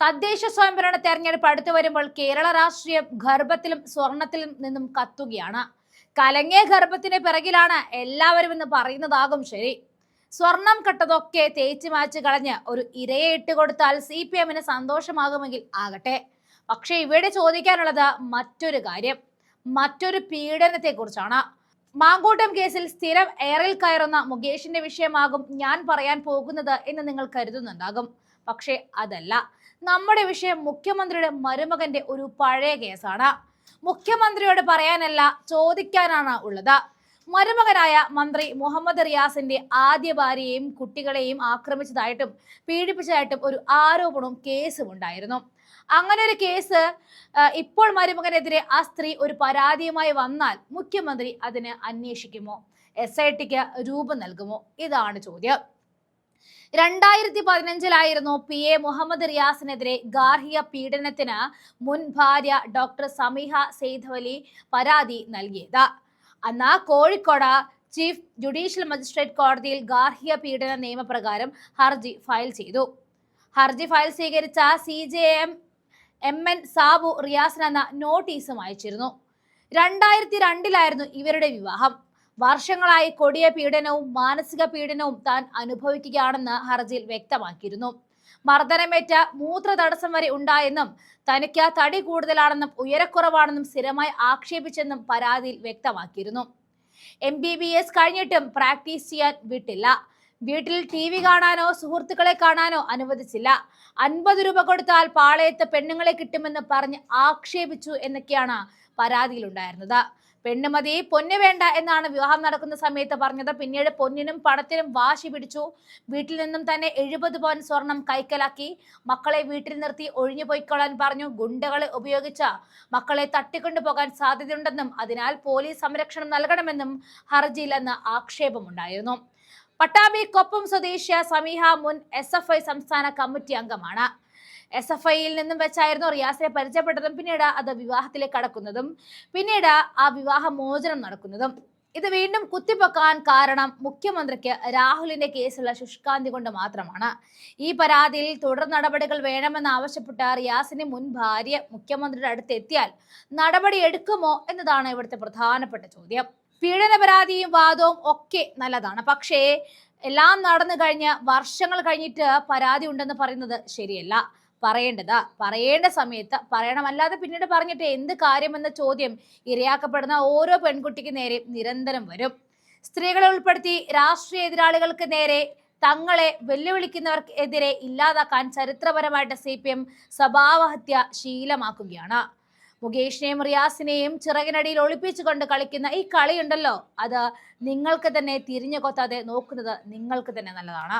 തദ്ദേശ സ്വയംഭരണ തെരഞ്ഞെടുപ്പ് അടുത്തു വരുമ്പോൾ കേരള രാഷ്ട്രീയം ഗർഭത്തിലും സ്വർണത്തിലും നിന്നും കത്തുകയാണ്. കലങ്ങിയ ഗർഭത്തിന് പിറകിലാണ് എല്ലാവരും എന്ന് പറയുന്നതാകും ശരി. സ്വർണം കെട്ടതൊക്കെ തേച്ച് മാച്ച് കളഞ്ഞ് ഒരു ഇരയെ ഇട്ട് കൊടുത്താൽ സി പി എമ്മിന് സന്തോഷമാകുമെങ്കിൽ ആകട്ടെ. പക്ഷെ ഇവിടെ ചോദിക്കാനുള്ളത് മറ്റൊരു കാര്യം. മറ്റൊരു പീഡനത്തെ കുറിച്ചാണ് മാങ്കൂട്ടം കേസിൽ സ്ഥിരം എയറിൽ കയറുന്ന മുകേഷിന്റെ വിഷയമാകും ഞാൻ പറയാൻ പോകുന്നത് എന്ന് നിങ്ങൾ കരുതുന്നുണ്ടാകും. പക്ഷേ അതല്ല. നമ്മുടെ വിഷയം മുഖ്യമന്ത്രിയുടെ മരുമകന്റെ ഒരു പഴയ കേസാണ്. മുഖ്യമന്ത്രിയോട് പറയാനല്ല ചോദിക്കാനാണ് ഉള്ളത്. മരുമകനായ മന്ത്രി മുഹമ്മദ് റിയാസിന്റെ ആദ്യ ഭാര്യയെയും കുട്ടികളെയും ആക്രമിച്ചതായിട്ടും പീഡിപ്പിച്ചതായിട്ടും ഒരു ആരോപണവും കേസും ഉണ്ടായിരുന്നു. അങ്ങനെ ഒരു കേസ് ഇപ്പോൾ മരുമകനെതിരെ ആ സ്ത്രീ ഒരു പരാതിയുമായി വന്നാൽ മുഖ്യമന്ത്രി അതിന് അന്വേഷിക്കുമോ? എസ് ഐ ടിക്ക് രൂപം നൽകുമോ? ഇതാണ് ചോദ്യം. രണ്ടായിരത്തി പതിനഞ്ചിലായിരുന്നു പി എ മുഹമ്മദ് റിയാസിനെതിരെ ഗാർഹിക പീഡനത്തിന് മുൻ ഭാര്യ ഡോക്ടർ സമീഹ സെയ്ദ്വലി പരാതി നൽകിയത്. അന്ന് കോഴിക്കോട് ചീഫ് ജുഡീഷ്യൽ മജിസ്ട്രേറ്റ് കോടതിയിൽ ഗാർഹിക പീഡന നിയമപ്രകാരം ഹർജി ഫയൽ ചെയ്തു. ഹർജി ഫയൽ സ്വീകരിച്ച C J M M N Sabu റിയാസിനെന്ന നോട്ടീസും അയച്ചിരുന്നു. രണ്ടായിരത്തി രണ്ടിലായിരുന്നു ഇവരുടെ വിവാഹം. വർഷങ്ങളായി കൊടിയ പീഡനവും മാനസിക പീഡനവും താൻ അനുഭവിക്കുകയാണെന്ന് ഹർജിയിൽ വ്യക്തമാക്കിയിരുന്നു. മർദ്ദനമേറ്റ മൂത്ര തടസ്സം വരെ ഉണ്ടായെന്നും തനിക്ക് തടി കൂടുതലാണെന്നും ഉയരക്കുറവാണെന്നും സ്ഥിരമായി ആക്ഷേപിച്ചെന്നും പരാതിയിൽ വ്യക്തമാക്കിയിരുന്നു. എം ബി ബി എസ് കഴിഞ്ഞിട്ടും പ്രാക്ടീസ് ചെയ്യാൻ വിട്ടില്ല. വീട്ടിൽ ടി വി കാണാനോ സുഹൃത്തുക്കളെ കാണാനോ അനുവദിച്ചില്ല. അൻപത് രൂപ കൊടുത്താൽ പാളയത്ത് പെണ്ണുങ്ങളെ കിട്ടുമെന്ന് പറഞ്ഞ് ആക്ഷേപിച്ചു എന്നൊക്കെയാണ് പരാതിയിലുണ്ടായിരുന്നത്. പെണ്ണുമതി പൊന്നു വേണ്ട എന്നാണ് വിവാഹം നടക്കുന്ന സമയത്ത് പറഞ്ഞത്. പിന്നീട് പൊന്നിനും പണത്തിനും വാശി പിടിച്ചു. വീട്ടിൽ നിന്നും തന്നെ എഴുപത് പവൻ സ്വർണം കൈക്കലാക്കി. മക്കളെ വീട്ടിൽ നിർത്തി ഒഴിഞ്ഞു പോയിക്കൊള്ളാൻ പറഞ്ഞു. ഗുണ്ടകളെ ഉപയോഗിച്ച മക്കളെ തട്ടിക്കൊണ്ടു പോകാൻ സാധ്യതയുണ്ടെന്നും അതിനാൽ പോലീസ് സംരക്ഷണം നൽകണമെന്നും ഹർജിയിൽ അന്ന് ആക്ഷേപമുണ്ടായിരുന്നു. പട്ടാമ്പി കൊപ്പം സ്വദേശിയ സമീഹ മുൻ എസ് സംസ്ഥാന കമ്മിറ്റി അംഗമാണ്. എസ് എഫ് ഐയിൽ നിന്നും വെച്ചായിരുന്നു റിയാസിനെ പരിചയപ്പെട്ടതും പിന്നീട് അത് വിവാഹത്തിലേക്ക് കടക്കുന്നതും പിന്നീട് ആ വിവാഹ മോചനം നടക്കുന്നതും. ഇത് വീണ്ടും കുത്തിപ്പൊക്കാൻ കാരണം മുഖ്യമന്ത്രിക്ക് രാഹുലിന്റെ കേസുള്ള ശുഷ്കാന്തി കൊണ്ട് മാത്രമാണ്. ഈ പരാതിയിൽ തുടർ നടപടികൾ വേണമെന്ന് ആവശ്യപ്പെട്ട റിയാസിന്റെ മുൻ ഭാര്യ മുഖ്യമന്ത്രിയുടെ അടുത്ത് എത്തിയാൽ നടപടി എടുക്കുമോ എന്നതാണ് ഇവിടുത്തെ പ്രധാനപ്പെട്ട ചോദ്യം. പീഡന പരാതിയും വാദവും ഒക്കെ നല്ലതാണ്. പക്ഷേ എല്ലാം നടന്നു കഴിഞ്ഞ് വർഷങ്ങൾ കഴിഞ്ഞിട്ട് പരാതി ഉണ്ടെന്ന് പറയുന്നത് ശരിയല്ല. പറയേണ്ടത്. പറയേണ്ട സമയത്ത് പറയണമല്ലാതെ പിന്നീട് പറഞ്ഞിട്ട് എന്ത് കാര്യമെന്ന ചോദ്യം ഇരയാക്കപ്പെടുന്ന ഓരോ പെൺകുട്ടിക്ക് നേരെ നിരന്തരം വരും. സ്ത്രീകളെ ഉൾപ്പെടുത്തി രാഷ്ട്രീയ എതിരാളികൾക്ക് നേരെ തങ്ങളെ വെല്ലുവിളിക്കുന്നവർക്കെതിരെ ഇല്ലാതാക്കാൻ ചരിത്രപരമായിട്ട് സി പി എം സ്വഭാവഹത്യ ശീലമാക്കുകയാണ്. മുകേഷിനെയും റിയാസിനെയും ചിറകിനടിയിൽ ഒളിപ്പിച്ചുകൊണ്ട് കളിക്കുന്ന ഈ കളിയുണ്ടല്ലോ അത് നിങ്ങൾക്ക് തന്നെ തിരിഞ്ഞു കൊത്താതെ നോക്കുന്നത് നിങ്ങൾക്ക് തന്നെ നല്ലതാണ്.